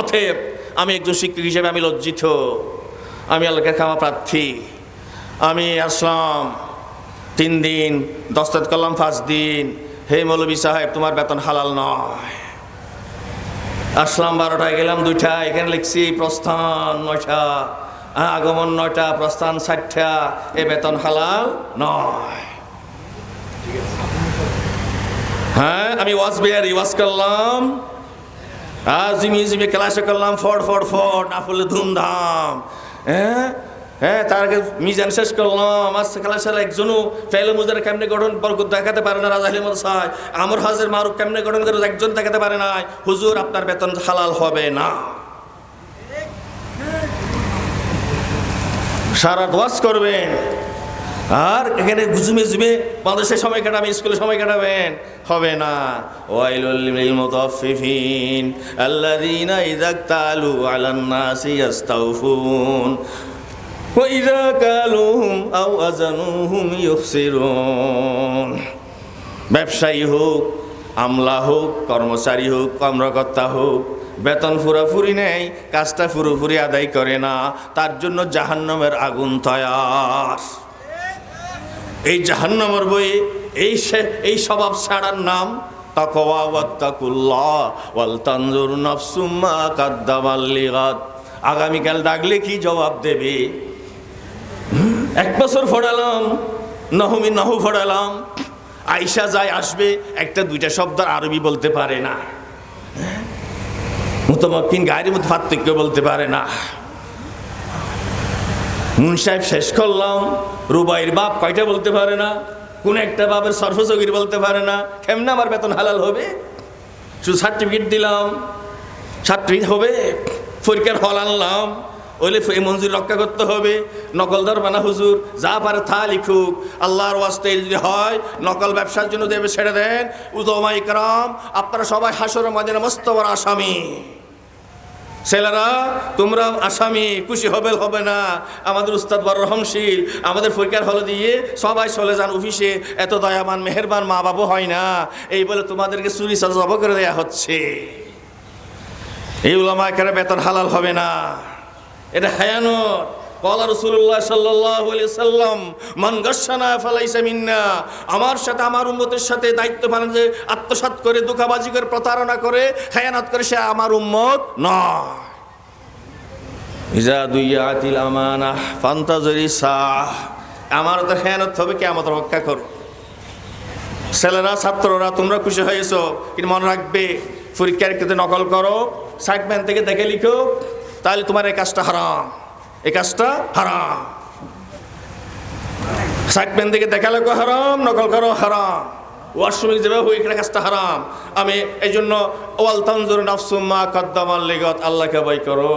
অতএব আমি একজন শিক্ষক হিসেবে আমি লজ্জিত। আমি আল্লাহকে ক্ষমা প্রার্থী। আমি আসলাম তিন দিন দস্তাত করলাম পাঁচ দিন। হে মৌলবী সাহেব, তোমার বেতন হালাল নয়। আসলাম বারোটায়, গেলাম দুইটা এখানে লিখছি প্রস্থান নয়টা আগমন নয়টা, প্রস্থান ষাটটা এ বেতন হালাল নয়। হ্যাঁ আমি ওয়াজ বিহারি, ওয়াজ করলাম। আর জিমি ক্লাসে করলাম, ফট ফট ফট, না পড়লে ধুমধাম। হ্যাঁ? হ্যাঁ তার আগে মিজান শেষ করলাম। আর ক্লাসের একজনও ফেলে মুজার কেমনে গঠন দেখাতে পারে না রাজা আহমদ সাহেব আমর হাজের মারুক কেমনে গঠন করে একজন দেখাতে পারে না হুজুর, আপনার বেতন হালাল হবে না। সারা দোয়াজ করবেন। আর এখানে গুজুমে জুমে বাংলাদেশে সময় কাটাবেন, স্কুলে সময় কাটাবেন। হবে না। ওয়াইলুল লিল মুতাফফিফিন, আল্লাযীনা ইযা তালু আলান নাসি ইস্তাউফুন ওয়া ইযা কালুহুম আও আযানুহুম ইউখসিরুন। ব্যবসায়ী হোক, আমলা হোক, কর্মচারী হোক, কর্মকর্তা হোক, বেতন ফুরাফুরি নেই, কাজটা ফুরোফুরি আদায় করে না, তার জন্য জাহান্নামের আগুন তয়ার। এই জাহান্নামের বইয়ে এই এই স্বভাব ছাড়ার নাম তানজুর আগামীকাল ডাকলে কি জবাব দেবে। এক বছর ফোড়ালাম, নহমি নহু ফোড়ালাম। আইসা যায় আসবে, একটা দুইটা শব্দ আরবি বলতে পারে না। মুতমক্কিন গায়ের মধ্যে পার্থক্য বলতে পারে না। মুন সাহেব শেষ করলাম। রুবাইয়ের বাপ কয়টা বলতে পারে না? কোন একটা বাপের সর্বসগির বলতে পারে না? কেমনে আমার বেতন হালাল হবে? শুধু সার্টিফিকেট দিলাম। সার্টিফিকেট হবে, পরীক্ষার হল আনলাম। ওইলে এই মঞ্জুর রক্ষা করতে হবে। নকলদার বানা হুজুর, যা পারে থা লিখুক। আল্লাহর ওয়াস্তে যদি হয়, নকল ব্যবসার জন্য দেবে, ছেড়ে দেন। উদমা ইকরাম আপনারা সবাই হাসর মাদিনা মস্ত বড় আসামি। ছেলেরা, তোমরা আসামি, খুশি হবে হবে না। আমাদের উস্তাদ বড় রহমশীল। আমাদের পরীক্ষার হলে দিয়ে সবাই চলে যান অফিসে। এত দয়াবান, মেহেরবান মা বাবু হয় না। এই বলে তোমাদেরকে চুরি সাজব করে দেয়া হচ্ছে। এই উলামা একেবারে বেতন হালাল হবে না। এটা হায়ানত কলা রসুল্লাহ সাল্লাহ সাল্লাম মান গসানা ফালাইসা মিন্না আমার সাথে আমার উম্মতের সাথে দায়িত্ব পালন যে আত্মসাৎ করে, দুঃখাবাজি করে, প্রতারণা করে, হায়ানত করে সে আমার উম্মত নয়। ইজা দুইয়া আতিল আমানা ফান্তাজরি সাহ আমার তো হেয়ানত হবে কে আমাদের রক্ষা করো। ছেলেরা, ছাত্ররা, তোমরা খুশি হয়েছো, কিন্তু মনে রাখবে, পরীক্ষার ক্ষেত্রে নকল করো সাইডম্যান থেকে দেখে লিখো, তাহলে তোমার এই কাজটা হারাম। এই কাজটা হারাম। সাইড ম্যান থেকে দেখা লেখো হারাম, নকল করো হারাম। ওয়াশরুমে যাবে হই এখানে কাজটা হারাম। আমি এই জন্য ওয়াল তানজুর নাফসুম্মা কদ্দামাল লিগত, আল্লাহকে বাই করো।